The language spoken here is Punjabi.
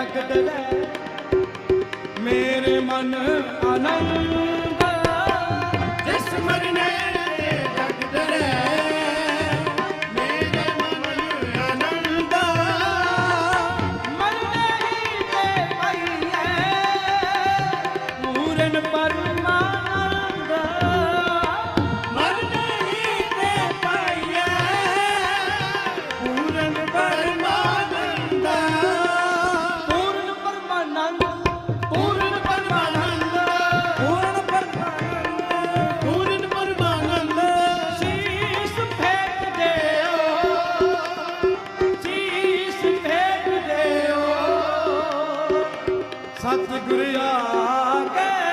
ਜਗਤ ਲੈ। ਮੇਰੇ ਮਨ ਆਨੰਦ। ਜਿਸ ਮਰਨੇ ਤੇ ਜਗਤ ਰਹਿ ਮੇਰੇ ਮਨ ਆਨੰਦ। ਮਰਨੇ ਹੀ ਤੇ ਪਈ ਹੈ ਮੂਰਨ ਪਰ ਸਤਿਗੁਰ ਆਗੇ